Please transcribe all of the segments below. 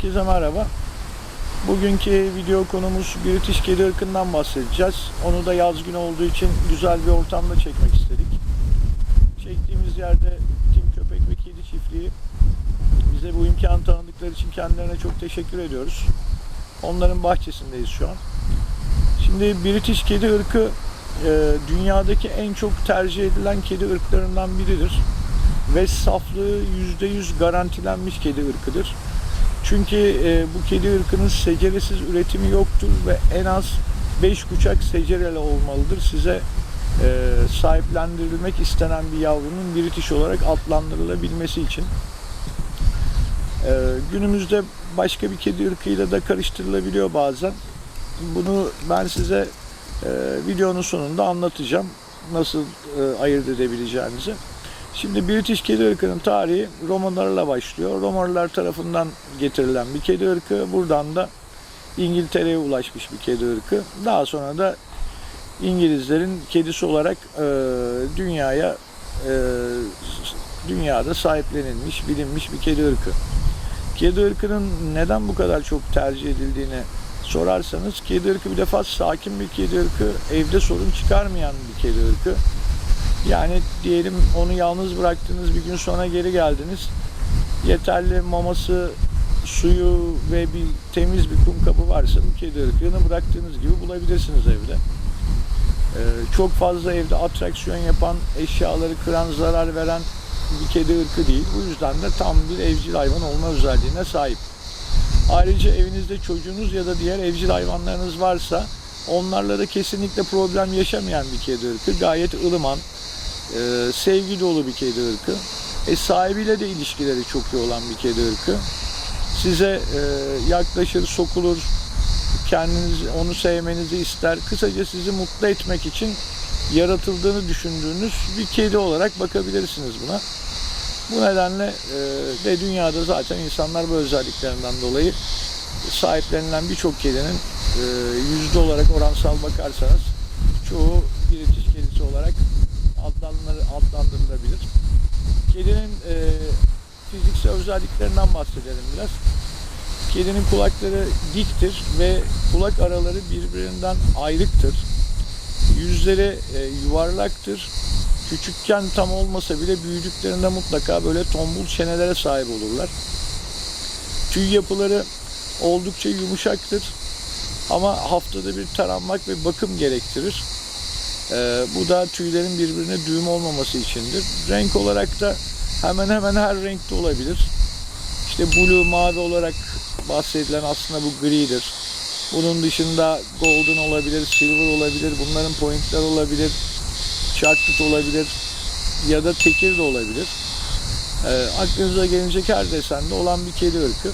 Herkese merhaba. Bugünkü video konumuz British kedi ırkından bahsedeceğiz. Onu da yaz günü olduğu için güzel bir ortamda çekmek istedik. Çektiğimiz yerde Tim Köpek ve Kedi Çiftliği bize bu imkanı tanıdıkları için kendilerine çok teşekkür ediyoruz. Onların bahçesindeyiz şu an. Şimdi British kedi ırkı e, dünyadaki en çok tercih edilen kedi ırklarından biridir ve saflığı %100 garantilenmiş kedi ırkıdır. Çünkü e, bu kedi ırkının seceresiz üretimi yoktur ve en az 5 kuşak secereli olmalıdır. Size e, sahiplendirilmek istenen bir yavrunun British olarak adlandırılabilmesi için. E, günümüzde başka bir kedi ırkıyla da karıştırılabiliyor bazen. Bunu ben size e, videonun sonunda anlatacağım. Nasıl e, ayırt edebileceğinizi. Şimdi British kedi ırkının tarihi Romalılarla başlıyor. Romalılar tarafından getirilen bir kedi ırkı. Buradan da İngiltere'ye ulaşmış bir kedi ırkı. Daha sonra da İngilizlerin kedisi olarak e, dünyaya e, dünyada sahiplenilmiş, bilinmiş bir kedi ırkı. Kedi ırkının neden bu kadar çok tercih edildiğini sorarsanız kedi ırkı bir defa sakin bir kedi ırkı, evde sorun çıkarmayan bir kedi ırkı. Yani diyelim onu yalnız bıraktınız bir gün sonra geri geldiniz. Yeterli maması, suyu ve bir temiz bir kum kabı varsa bu kedi ırkını bıraktığınız gibi bulabilirsiniz evde. Ee, çok fazla evde atraksiyon yapan, eşyaları kıran, zarar veren bir kedi ırkı değil. Bu yüzden de tam bir evcil hayvan olma özelliğine sahip. Ayrıca evinizde çocuğunuz ya da diğer evcil hayvanlarınız varsa onlarla da kesinlikle problem yaşamayan bir kedi ırkı. Gayet ılıman, e, sevgi dolu bir kedi ırkı. E, sahibiyle de ilişkileri çok iyi olan bir kedi ırkı. Size e, yaklaşır, sokulur, kendiniz onu sevmenizi ister. Kısaca sizi mutlu etmek için yaratıldığını düşündüğünüz bir kedi olarak bakabilirsiniz buna. Bu nedenle e, de dünyada zaten insanlar bu özelliklerinden dolayı sahiplenilen birçok kedinin e, yüzde olarak oransal bakarsanız çoğu British kedisi olarak adlandırılabilir. Kedinin e, fiziksel özelliklerinden bahsedelim biraz. Kedinin kulakları diktir ve kulak araları birbirinden ayrıktır. Yüzleri e, yuvarlaktır. Küçükken tam olmasa bile büyüdüklerinde mutlaka böyle tombul çenelere sahip olurlar. Tüy yapıları oldukça yumuşaktır. Ama haftada bir taranmak ve bakım gerektirir. Ee, bu da tüylerin birbirine düğüm olmaması içindir. Renk olarak da hemen hemen her renkte olabilir. İşte blue, mavi olarak bahsedilen aslında bu gridir. Bunun dışında golden olabilir, silver olabilir, bunların pointler olabilir, chocolate olabilir ya da tekir de olabilir. Ee, aklınıza gelecek her desende olan bir kedi ırkı.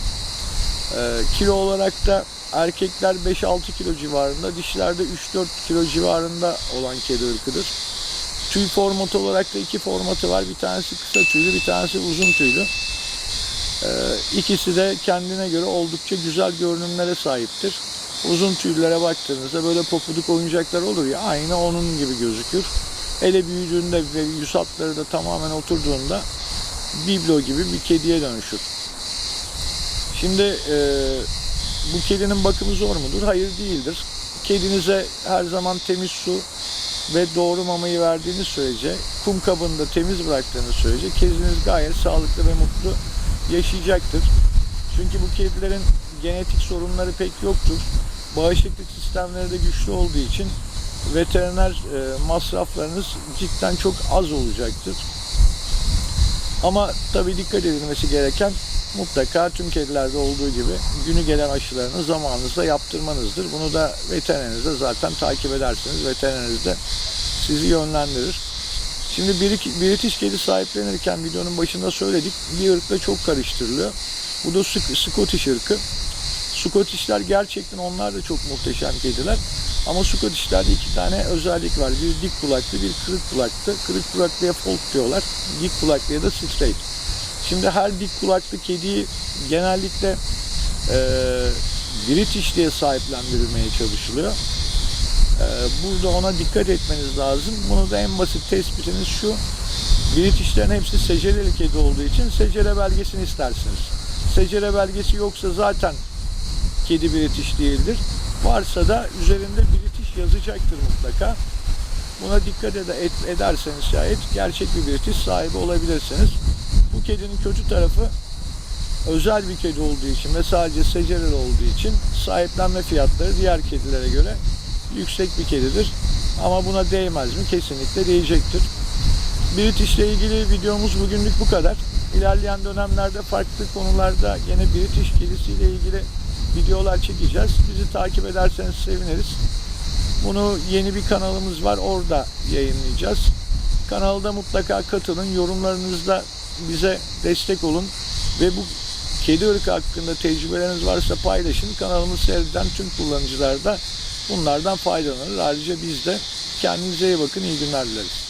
Ee, kilo olarak da erkekler 5-6 kilo civarında, dişlerde 3-4 kilo civarında olan kedi ırkıdır. Tüy formatı olarak da iki formatı var. Bir tanesi kısa tüylü, bir tanesi uzun tüylü. Ee, ikisi de kendine göre oldukça güzel görünümlere sahiptir. Uzun tüylere baktığınızda böyle popuduk oyuncaklar olur ya aynı onun gibi gözükür. Ele büyüdüğünde ve yüz da tamamen oturduğunda biblo gibi bir kediye dönüşür. Şimdi e, bu kedinin bakımı zor mudur? Hayır değildir. Kedinize her zaman temiz su ve doğru mamayı verdiğiniz sürece, kum kabını da temiz bıraktığınız sürece kediniz gayet sağlıklı ve mutlu yaşayacaktır. Çünkü bu kedilerin genetik sorunları pek yoktur. Bağışıklık sistemleri de güçlü olduğu için veteriner e, masraflarınız cidden çok az olacaktır. Ama tabii dikkat edilmesi gereken mutlaka tüm kedilerde olduğu gibi günü gelen aşılarını zamanınızda yaptırmanızdır. Bunu da veterinerinizde zaten takip edersiniz. Veterineriniz de sizi yönlendirir. Şimdi British kedi sahiplenirken videonun başında söyledik. Bir ırkla çok karıştırılıyor. Bu da Scottish ırkı. Scottish'ler gerçekten onlar da çok muhteşem kediler. Ama Scottish'lerde iki tane özellik var. Bir dik kulaklı, bir kırık kulaklı. Kırık kulaklıya folk diyorlar. Dik kulaklıya da straight. Şimdi her dik kulaklı kediyi genellikle e, British diye sahiplendirilmeye çalışılıyor. E, burada ona dikkat etmeniz lazım. Bunu da en basit tespitiniz şu. Britishlerin hepsi secereli kedi olduğu için secere belgesini istersiniz. Secere belgesi yoksa zaten kedi British değildir. Varsa da üzerinde British yazacaktır mutlaka. Buna dikkat et- ederseniz şayet gerçek bir British sahibi olabilirsiniz. Bu kedinin kötü tarafı özel bir kedi olduğu için ve sadece secereli olduğu için sahiplenme fiyatları diğer kedilere göre yüksek bir kedidir. Ama buna değmez mi? Kesinlikle değecektir. British ile ilgili videomuz bugünlük bu kadar. İlerleyen dönemlerde farklı konularda yine British kedisiyle ilgili videolar çekeceğiz. Bizi takip ederseniz seviniriz. Bunu yeni bir kanalımız var. Orada yayınlayacağız. Kanalda mutlaka katılın. Yorumlarınızda bize destek olun. Ve bu kedi ırkı hakkında tecrübeleriniz varsa paylaşın. Kanalımızı seyreden tüm kullanıcılar da bunlardan faydalanır. Ayrıca biz de kendinize iyi bakın. iyi günler dileriz.